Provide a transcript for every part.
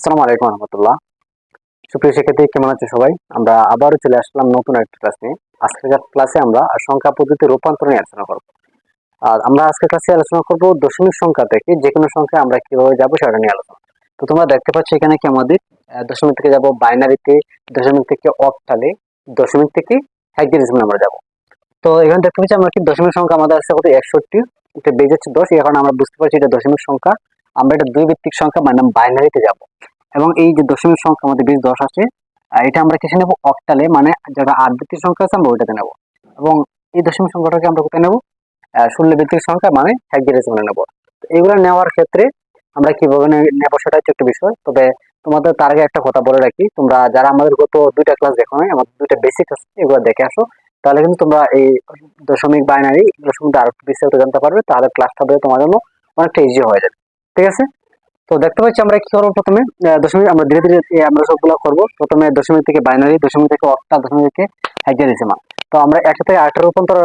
আসসালামু আলাইকুম রহমতুল্লাহ। সুপ্রিয় শিক্ষার্থী, কেমন আছে সবাই? আমরা আবারও চলে আসলাম নতুন একটা ক্লাস নিয়ে। আজকের ক্লাসে আমরা সংখ্যা পদ্ধতি রূপান্তর নিয়ে আলোচনা করব। আর আমরা আজকের ক্লাসে আলোচনা করব দশমিক সংখ্যা থেকে যে কোনো সংখ্যা আমরা কীভাবে যাব সেটা নিয়ে আলোচনা। তো তোমরা দেখতে পাচ্ছ এখানে কি আমাদের দশমিক থেকে যাব বাইনারিতে, দশমিক থেকে অক্টালে, দশমিক থেকে হেক্সাডেসিমালে আমরা যাব। তো এখানে দেখতে পাচ্ছি আমরা কি দশমিক সংখ্যা আমাদের আছে কত? একষট্টি। এটা বেজে যাচ্ছে দশ এখন আমরা বুঝতে পারছি এটা দশমিক সংখ্যা। আমরা এটা দুই ভিত্তিক সংখ্যা মানে বাইনারিতে যাব। এবং এই যে দশমিক সংখ্যা আমাদের বেশ দশ আছে এটা আমরা কিসে নেব? অক্টালে মানে যারা আট ভিত্তিক সংখ্যা আছে, আমরা ওইটাতে নেব। এবং এই দশমিক সংখ্যাটাকে আমরা কোথায় নেব? ষোলো ভিত্তিক সংখ্যা মানে হেক্সাডেসিমালে নেব। তো এগুলো নেওয়ার ক্ষেত্রে আমরা কীভাবে নেব সেটা হচ্ছে একটা বিষয়। তবে তোমাদের তার আগে একটা কথা বলে রাখি, তোমরা যারা আমাদের গত দুইটা ক্লাস দেখো নাই, আমাদের দুইটা বেসিক আছে, এগুলো দেখে আসো। তাহলে কিন্তু তোমরা এই দশমিক বাইনারি এগুলো সম্বন্ধে আরও বিস্তারিত জানতে পারবে, তাহলে ক্লাসটা তোমার জন্য অনেকটা ইজি হয়ে যাবে। ঠিক আছে? তো দেখতে পাচ্ছি আমরা কি করব প্রথমে? দশমিক, আমরা ধীরে ধীরে আমরা সবগুলো করব। প্রথমে দশমিক থেকে বাইনারি দশমিক থেকে অক্টা দশমিক থেকে হেক্সাডেসিমাল তো আমরা একসাথে আটটা রূপান্তর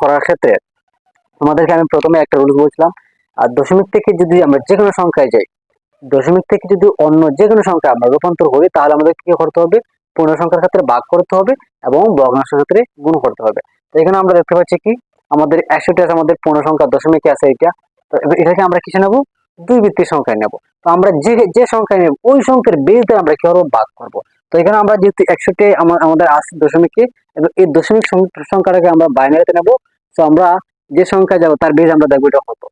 করার ক্ষেত্রে তোমাদেরকে আমি প্রথমে একটা রুলস বলছিলাম। আর দশমিক থেকে যদি আমরা যে কোনো সংখ্যায় যাই, দশমিক থেকে যদি অন্য যে কোনো সংখ্যা আমরা রূপান্তর করি, তাহলে আমাদের কি করতে হবে? পূর্ণ সংখ্যার ক্ষেত্রে ভাগ করতে হবে এবং ভগ্নাংশের ক্ষেত্রে গুণ করতে হবে। তো এখানে আমরা দেখতে পাচ্ছি কি? আমাদের একশোটি আছে, আমাদের পূর্ণ সংখ্যা দশমিক আছে এটা তো এটাকে আমরা কিসে নেব? দুই ভিত্তিক সংখ্যায় নেব। তো আমরা যে যে সংখ্যায় নেব, ওই সংখ্যার দিয়ে আমরা কি করব ভাগ করব। তো এখানে আমরা যেহেতু একশোটি আমা- আমাদের আছে দশমিকে, এবং এই দশমিক সংখ্যাটাকে আমরা বাইনারিতে নেব। তো আমরা যে সংখ্যা যাব, তার বেস আমরা দেখব এটা কত।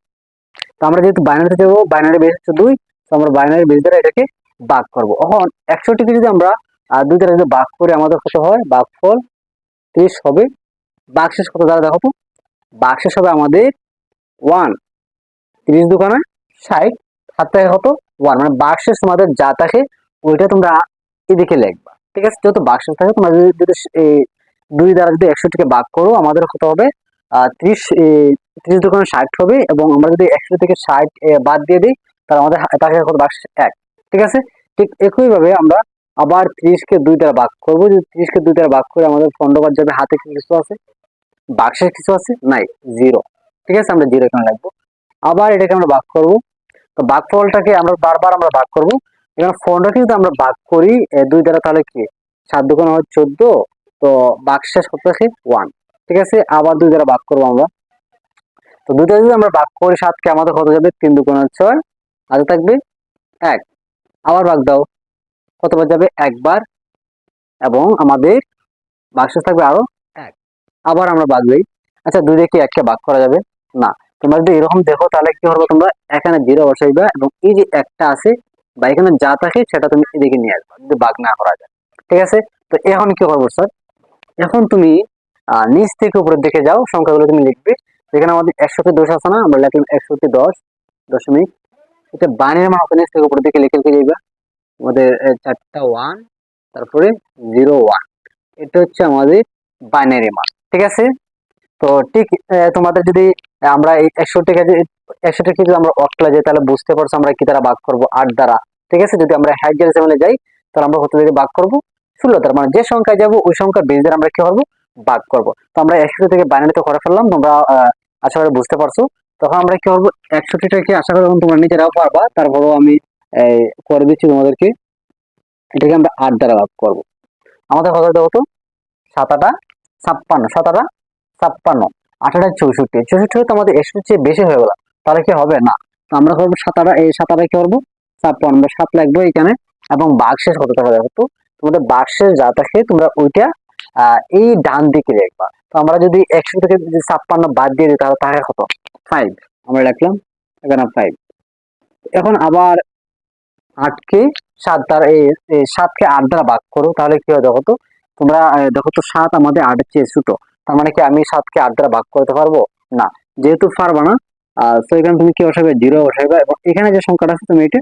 তো আমরা যেহেতু বাইনারিতে যাব, বাইনারি বেস হচ্ছে দুই, তো আমরা বাইনারি বেস দ্বারা এটাকে ভাগ করব। এখন একশোটিকে যদি আমরা দুই দ্বারা যদি ভাগ করে আমাদের কত হয় ভাগফল ত্রিশ হবে। বাক্সেস কত? দ্বারা দেখো তো বাক্সেস হবে আমাদের ওয়ান, ত্রিশ দোকানে ষাট। হাত থেকে কত ওয়ান মানে বাক্সেস তোমাদের যা থাকে, ওইটা তোমরা এদিকে লিখবা, ঠিক আছে? যেহেতু বাক্সেস থাকে তোমরা যদি যদি দুই দ্বারা যদি একশোটিকে ভাগ করো, আমাদের কত হবে ত্রিশ ত্রিশ দোকানে ষাট হবে, এবং আমরা যদি একশো থেকে ষাট বাদ দিয়ে দিই, তাহলে আমাদের থাকে কত বাক্স এক, ঠিক আছে? ঠিক একইভাবে আমরা আবার ত্রিশকে দুই দ্বারা ভাগ করব, যদি ত্রিশকে দুই দ্বারা ভাগ করে আমাদের খন্ডবাদ যাবে, হাতে কিছু আছে? বাক্সের কিছু আছে? নাই জিরো ঠিক আছে? আমরা জিরো এখানে রাখব। আবার এটাকে আমরা ভাগ করব তো ভাগফলটাকে আমরা বারবার আমরা ভাগ করব। এখানে ফোনটাকে যদি আমরা ভাগ করি দুই দ্বারা তাহলে কি? সাত দোকান হয় চোদ্দ, তো বাক্সের কত থাকে ওয়ান। ঠিক আছে? আবার দুই দ্বারা ভাগ করব আমরা। তো দুইটা যদি আমরা ভাগ করি, সাতকে আমাদের কত যাবে? তিন দোকান ছয়। আর থাকবে এক। আবার ভাগ দাও। কতবার যাবে? একবার। এবং আমাদের বাক্সে থাকবে আরও এক। আবার আমরা ভাগ দিই। আচ্ছা দুই দিয়ে কি এককে ভাগ করা যাবে? না। তোমরা যদি এরকম দেখো, তাহলে কি করবে তোমরা? এখানে জিরো বসাইবা এবং এই যে একটা আছে বা এখানে যা থাকে সেটা তুমি এদিকে নিয়ে আসবা, যদি ভাগ না করা যায়। ঠিক আছে? তো এখন কি করব স্যার এখন তুমি নিচ থেকে উপরের দিকে যাও, সংখ্যাগুলো তুমি লিখবে। এখানে আমাদের একশোতে দশ আছে না, আমরা লিখলাম একশোতে দশ, দশমিক। এটা বানের হবে নিচ থেকে উপরের দিকে লিখে লিখে যাইবা আমাদের চারটা ওয়ান তারপরে জিরো ওয়ান এটা হচ্ছে আমাদের বাইনারি মান। ঠিক আছে? তো ঠিক তোমাদের যদি আমরা এই একশো টাকা একশো টাকা যদি আমরা অক্টলা যাই, তাহলে বুঝতে পারছ আমরা কি দ্বারা ভাগ করব? আট দ্বারা। ঠিক আছে? যদি আমরা হ্যাজার সেভেনে যাই, তাহলে আমরা কত দিয়ে ভাগ করব? ষোলো দ্বারা। মানে যে সংখ্যায় যাব, ওই বেস দ্বারা আমরা কি করব? ভাগ করব। তো আমরা একশো থেকে বাইনারিতে করে ফেললাম, তোমরা আশা করি বুঝতে পারছ। তখন আমরা কি করব? একষট্টিটাকে আশা করি তোমরা নিজেরাও পারবা তারপরেও আমি করে দিচ্ছি তোমাদেরকে। এটাকে আমরা আট দ্বারা ভাগ করব। আমাদের কত দেবো তো? সাতাটা ছাপ্পান্ন। সাতাটা ছাপ্পান্ন। আঠাটা চৌষট্টি। চৌষট্টি তো আমাদের একশোর চেয়ে বেশি হয়ে গেল। তাহলে কি হবে? না। আমরা করব সাতাটা এই সাতাটা কি করব। ছাপ্পান্ন সাত লাগবো এখানে। এবং বাক্সের কত টাকা দেখো তোমাদের বাক্সের যা থাকে তোমরা ওইটা এই ডান দিকে দেখবা। তো আমরা যদি একশো থেকে যদি ছাপ্পান্ন বাদ দিয়ে দিই, তাহলে থাকে কত? ফাইভ আমরা লিখলাম এখানে ফাইভ এখন আবার আটকে সাত দ্বারা, এই সাতকে আট দ্বারা ভাগ করো, তাহলে কি হয় দেখো তো? তোমরা দেখো তো সাত আমাদের আটের চেয়ে ছোট। তার মানে কি আমি সাতকে আট দ্বারা ভাগ করতে পারব? না। যেহেতু পারবা না তো এখানে তুমি কি বসাবে? জিরো বসাইবা এবং এখানে যে সংখ্যাটা আছে তুমি এটা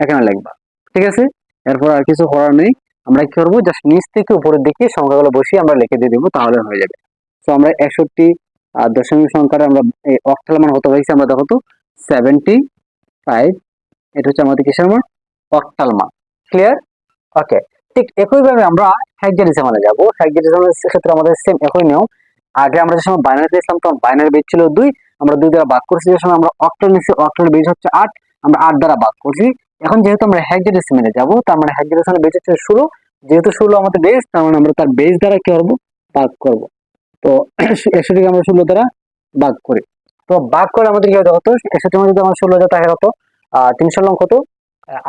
এখানে লিখবা। ঠিক আছে? এরপর আর কিছু করার নেই। আমরা কি করব? জাস্ট নিচ থেকে উপরের দিকে সংখ্যাগুলো বসিয়ে আমরা লিখে দিয়ে দিব, তাহলে হয়ে যাবে। তো আমরা একষট্টি দশমিক সংখ্যাটা আমরা অক্টাল মান হতে পারছি আমরা দেখো তো সেভেন্টি ফাইভ এটা হচ্ছে আমাদের কিসের মান? অক্টাল মান। ক্লিয়ার ওকে ঠিক একইভাবে আমরা হেক্সাডেসিমালে যাব। হেক্সাডেসিমালের ক্ষেত্রে আমাদের সেম একই নিয়ম। আগে আমরা যে সময় বাইনারি দিয়েছিলাম তখন বাইনারি বেজ ছিল দুই। আমরা দুই দ্বারা ভাগ করছি। যে সময় আমরা অক্টাল নিচ্ছি অক্টাল বেজ হচ্ছে আট। আমরা আট দ্বারা ভাগ করছি। এখন যেহেতু আমরা হেক্সাডেসিমেলে যাব, তার মানে হেক্সাডেসিমেল বেস হচ্ছে ষোলো। যেহেতু ষোলো আমাদের বেস তার মানে আমরা তার বেস দ্বারা কি করব? ভাগ করব। তো একশোটিকে আমরা ষোলো দ্বারা ভাগ করি। তো ভাগ করে আমাদের কি হতো? একশোটির মধ্যে যদি আমার ষোলো হাজার টাকা হতো তিনশো লং কত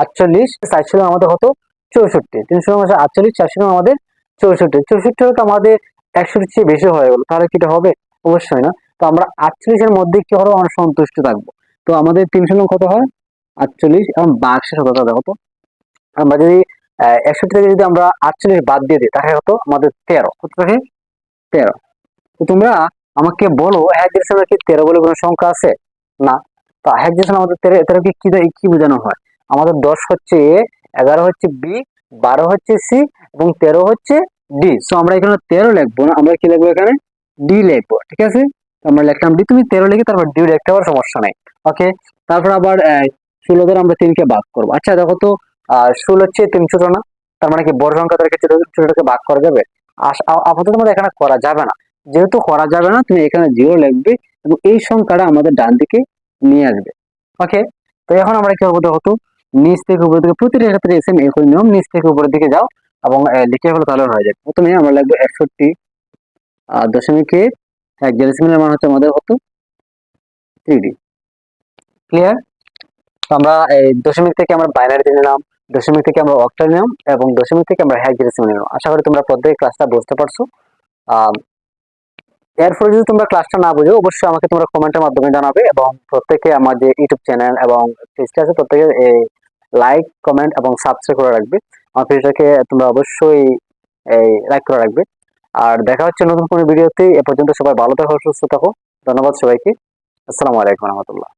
আটচল্লিশ চারশো আমাদের হতো চৌষট্টি, তিনশো আছে আটচল্লিশ, চারশো আমাদের চৌষট্টি। চৌষট্টি হতো আমাদের একশোর চেয়ে বেশি হয়ে গেলো তাহলে কিটা হবে? অবশ্যই না। তো আমরা আটচল্লিশের মধ্যে কি হব আমরা সন্তুষ্ট থাকব। তো আমাদের তিনশো লং কত হয়? আটচল্লিশ এবং বাক্সের কত দেখো তো। আমরা যদি একষট্টি থেকে যদি আমরা আটচল্লিশ বাদ দিয়ে দিই, তাহলে হতো আমাদের তেরো। কত থাকে? তেরো। তো তোমরা আমাকে বলো হ্যাকজেশনের কি তেরো বলে কোনো সংখ্যা আছে? না। তো হ্যাকজেশন আমাদের তেরো, তেরোকে কি কি বোঝানো হয়? আমাদের দশ হচ্ছে এগারো হচ্ছে বি, বারো হচ্ছে সি এবং তেরো হচ্ছে ডি সো আমরা এখানে তেরো লিখব না। আমরা কি লিখব এখানে? ডি লিখব, ঠিক আছে? আমরা লিখলাম ডি তুমি তেরো লিখে তারপর ডি লিখতে পারো, সমস্যা নেই। ওকে তারপর আবার ষোলো দ্বারা আমরা তিনকে ভাগ করব। আচ্ছা দেখো তো ষোলো হচ্ছে তিন ছোট না? তার মানে কি বড় সংখ্যা তাদেরকে ছোট ছোটটাকে ভাগ করা যাবে? আপাতত আমাদের এখানে করা যাবে না। যেহেতু করা যাবে না, তুমি এখানে জিরো লিখবে এবং এই সংখ্যাটা আমাদের ডান দিকে নিয়ে আসবে। ওকে তো এখন আমরা কি করব দেখো তো নিচ থেকে উপরের দিকে প্রতিটা ক্ষেত্রে সেম একই নিয়ম নিচ থেকে উপরের দিকে যাও এবং লিখে ফেলো তাহলে হয়ে যাবে। প্রথমে আমার লাগবে একষট্টি আহ, দশমিক এক মান হচ্ছে আমাদের কত? থ্রি ক্লিয়ার আমরা এই দশমিক থেকে আমরা বাইনারি নিলাম দশমিক থেকে আমরা অক্টাল নিলাম এবং দশমিক থেকে আমরা হ্যাক জেরোসিমেল নিলাম। আশা করি তোমরা প্রত্যেক ক্লাসটা বুঝতে পারছ। এরপরে যদি তোমরা ক্লাসটা না বুঝো অবশ্যই আমাকে তোমরা কমেন্টের মাধ্যমে জানাবে এবং প্রত্যেকে আমার যে ইউটিউব চ্যানেল এবং পেজটা আছে প্রত্যেকে লাইক কমেন্ট এবং সাবস্ক্রাইব করে রাখবে। আমার পেজটাকে তোমরা অবশ্যই এই লাইক করে রাখবে। আর দেখা হচ্ছে নতুন কোনো ভিডিওতে এ পর্যন্ত সবাই ভালো থাকো, সুস্থ থাকো। ধন্যবাদ সবাইকে। আসসালামু আলাইকুম রহমতুল্লাহ।